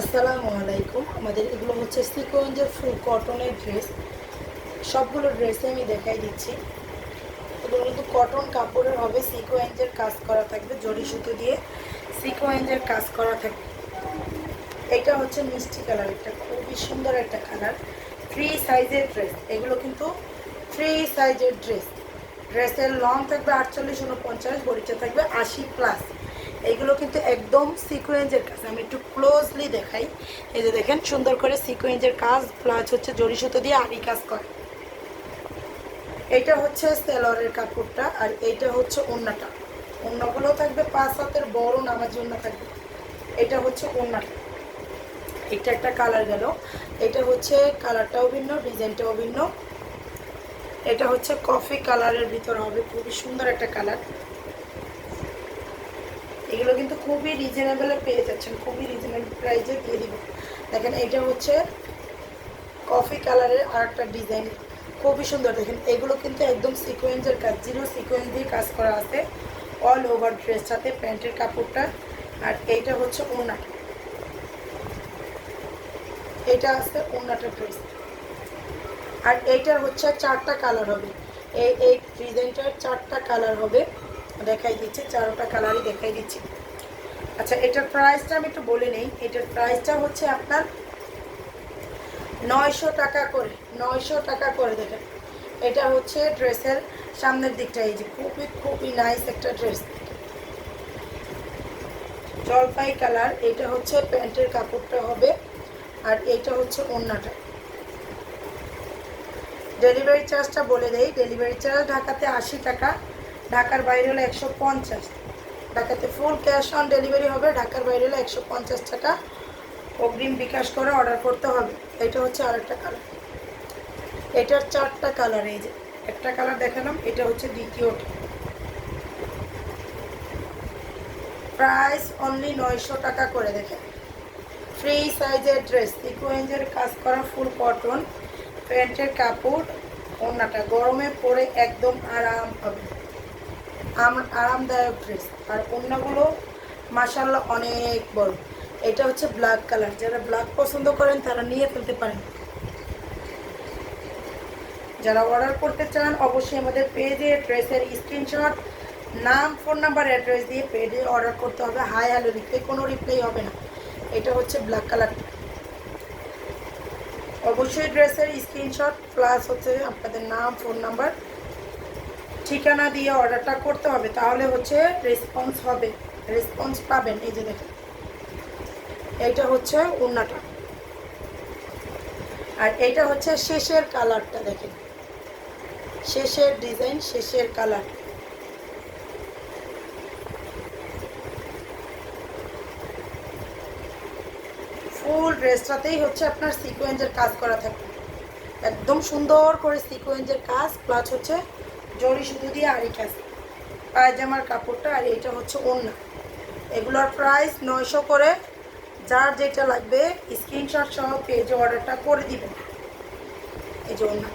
আসসালামু আলাইকুম। আমাদের এগুলো হচ্ছে সিকোয়েন্সের ফুল কটনের ড্রেস। সবগুলো ড্রেসে আমি দেখাই দিচ্ছি। এগুলো কিন্তু কটন কাপড়ের হবে সিকোয়েন্সের কাজ করা থাকবে, জড়ি সুতো দিয়ে সিকোয়েন্সের কাজ করা থাকবে। এটা হচ্ছে মিষ্টি কালার একটা খুবই সুন্দর একটা কালার। ফ্রি সাইজের ড্রেস এগুলো কিন্তু ফ্রি সাইজের ড্রেস ড্রেসের লং থাকবে আটচল্লিশ উনপঞ্চাশ বড়িটা থাকবে আশি প্লাস এইগুলো কিন্তু একদম সিকোয়েন্সের কাজ। আমি একটু ক্লোজলি দেখাই। এই যে দেখেন, সুন্দর করে সিকোয়েন্সের কাজ প্লাস হচ্ছে জড়ি সুতো দিয়ে আড়ি কাজ করে। এটা হচ্ছে সেলরের কাপড়টা, আর এইটা হচ্ছে ওন্নাটা। ওন্নাগুলো থাকবে পাঁচ হাতের বড় নামার জন্য থাকবে। এটা হচ্ছে ওন্নাটা। এটা একটা কালার গেল। এটা হচ্ছে কালারটাও ভিন্ন ডিজাইনটাও ভিন্ন। এটা হচ্ছে কফি কালারের ভিতর হবে। খুবই সুন্দর একটা কালার এগুলো কিন্তু খুবই রিজনেবলে পেয়ে যাচ্ছেন, খুবই রিজনেবল প্রাইসে দিয়ে দিব দেখেন, এটা হচ্ছে কফি কালারের আর একটা ডিজাইন খুবই সুন্দর। দেখেন, এগুলো কিন্তু একদম সিকোয়েন্সের কাজ জিরো সিকোয়েন্স দিয়ে কাজ করা আছে অল ওভার ড্রেসটাতে প্যান্টের কাপড়টা। আর এইটা হচ্ছে ওনাটা। এটা আছে ওনাটা ড্রেস আর এইটার হচ্ছে চারটা কালার হবে। এই এই ডিজাইনটার চারটা কালার হবে। দেখাই দিচ্ছে, চারোটা কালারই দেখাই দিচ্ছি। আচ্ছা এটার প্রাইসটা আমি একটু বলে নেই। এটার প্রাইসটা হচ্ছে আপনার নয়শো টাকা করে, নয়শো টাকা করে দেখেন। এটা হচ্ছে ড্রেসের সামনের দিকটা, এই যে খুবই খুবই নাইস একটা ড্রেস জলপাই কালার এটা হচ্ছে প্যান্টের কাপড়টা হবে, আর এইটা হচ্ছে ওড়নাটা ডেলিভারি চার্জটা বলে দেই ডেলিভারি চার্জ ঢাকাতে আশি টাকা। ঢাকার বাইরে হলো একশো পঞ্চাশ। ঢাকাতে ফুল ক্যাশ অন ডেলিভারি হবে, ঢাকার বাইরে হলো একশো পঞ্চাশ টাকা। অগ্রিম বিকাশ করে অর্ডার করতে হবে। এটা হচ্ছে আরেকটা কালার এটার চারটা কালার এই যে একটা কালার দেখালাম, এটা হচ্ছে দ্বিতীয়টা প্রাইস অনলি নয়শো টাকা করে, দেখেন। ফ্রি সাইজের ড্রেস সিকোয়েন্সের কাজ করা ফুল কটন প্যান্টের কাপড়, ওড়নাটা। গরমে পরে একদম আরাম হবে। আরামদায়ক ড্রেস আর অন্যগুলো মাসাল্লাহ অনেক বড়। এটা হচ্ছে ব্ল্যাক কালার যারা ব্ল্যাক পছন্দ করেন, তারা নিয়ে ফেলতে পারেন। যারা অর্ডার করতে চান, অবশ্যই আমাদের পেজে ড্রেসের স্ক্রিনশট নাম ফোন নাম্বার অ্যাড্রেস দিয়ে পেজে অর্ডার করতে হবে। হাই হ্যালো লিখলে কোনো রিপ্লাই হবে না। এটা হচ্ছে ব্ল্যাক কালারটা অবশ্যই ড্রেসের স্ক্রিনশট প্লাস হচ্ছে আপনাদের নাম ফোন নাম্বার ঠিকানা দিয়ে অর্ডারটা করতে হবে, তাহলে হচ্ছে রেসপন্স হবে। রেসপন্স পাবেন, এই যে দেখেন। এইটা হচ্ছে উন্নাটা। আর এইটা হচ্ছে শেষের কালারটা, দেখেন। শেষের ডিজাইন, শেষের কালার। ফুল ড্রেসটাতেই হচ্ছে আপনার সিকোয়েন্সের কাজ করা থাকে একদম সুন্দর করে সিকোয়েন্সের কাজ প্লাস হচ্ছে জড়ি শুধু দিয়ে আর এটা পায়জামার কাপড়টা আর এটা হচ্ছে ওড়না। এগুলোর প্রাইস নয়শো করে। যার যেটা লাগবে স্ক্রিনশট সহ পেজে অর্ডারটা করে দিবেন। এই যে ওড়না।